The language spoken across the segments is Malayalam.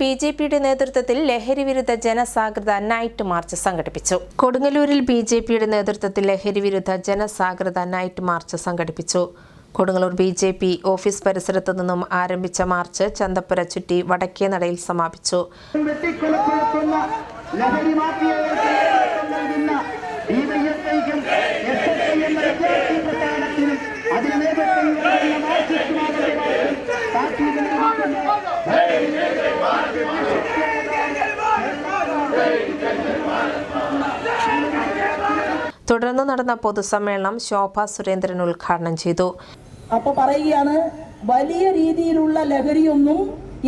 ബി ജെ പിയുടെ നേതൃത്വത്തിൽ ലഹരി വിരുദ്ധ ജനസാഗ്രത നൈറ്റ് മാർച്ച് സംഘടിപ്പിച്ചു. കൊടുങ്ങല്ലൂരിൽ ബി ജെ പിയുടെ നേതൃത്വത്തിൽ ലഹരി വിരുദ്ധ ജനസാഗ്രത നൈറ്റ് മാർച്ച് സംഘടിപ്പിച്ചു. Kodungallur B J P office പരിസരത്തു നിന്നും ആരംഭിച്ച മാർച്ച് ചന്തപ്പുര ചുറ്റി വടക്കേ നടയിൽ സമാപിച്ചു. തുടർന്ന് നടന്ന പൊതുസമ്മേളനം ശോഭ സുരേന്ദ്രൻ ഉദ്ഘാടനം ചെയ്തു. അപ്പൊ പറയുകയാണ് വലിയ രീതിയിലുള്ള ലഹരിയൊന്നും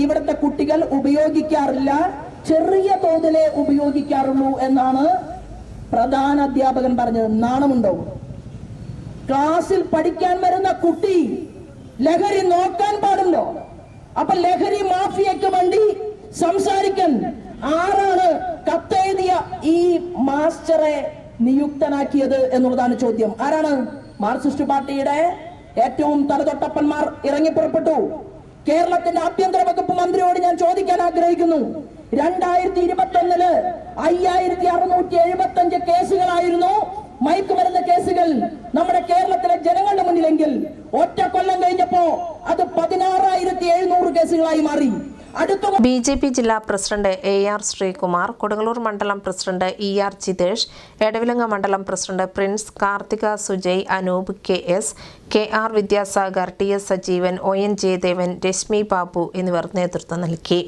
ഇവിടുത്തെ കുട്ടികൾ ഉപയോഗിക്കാറില്ല. ചെറിയ തോതിലേ ഉപയോഗിക്കാറുള്ളൂ എന്നാണ് പ്രധാന അധ്യാപകൻ പറഞ്ഞത്. നാണമുണ്ടോ? ക്ലാസ്സിൽ പഠിക്കാൻ വരുന്ന കുട്ടി ലഹരി നോക്കാൻ പാടുണ്ടോ? അപ്പൊ ലഹരി മാഫിയക്ക് വേണ്ടി സംസാരിക്കാൻ ആരാണ് കത്തെഴുതിയ ഈ മാസ്റ്ററെ നിയുക്തനാക്കിയത് എന്നുള്ളതാണ് ചോദ്യം. ആരാണ്? മാർക്സിസ്റ്റ് പാർട്ടിയുടെ ഏറ്റവും തലതൊട്ടപ്പന്മാർ ഇറങ്ങി പുറപ്പെട്ടു. കേരളത്തിന്റെ ആഭ്യന്തര വകുപ്പ് മന്ത്രിയോട് ഞാൻ ചോദിക്കാൻ ആഗ്രഹിക്കുന്നു. രണ്ടായിരത്തി ഇരുപത്തി ഒന്നിൽ അയ്യായിരത്തി അറുന്നൂറ്റി എഴുപത്തി അഞ്ച് കേസുകളായിരുന്നു മയക്കുമരുന്ന് കേസുകൾ നമ്മുടെ കേരളത്തിലെ ജനങ്ങളുടെ മുന്നിലെങ്കിൽ. അത് പതിനാറായിരത്തി എഴുന്നൂറ് കേസുകളായി മാറി. ബി ജെ പി ജില്ലാ president A R Sreekumar Kodungallur മണ്ഡലം president E R Jithesh Edavilangu മണ്ഡലം president Prince Karthika Sujay Anoop K S K R Vidyasagar T S Sajeevan O N Jayadevan Reshmi Babu എന്നിവർ നേതൃത്വം നൽകി.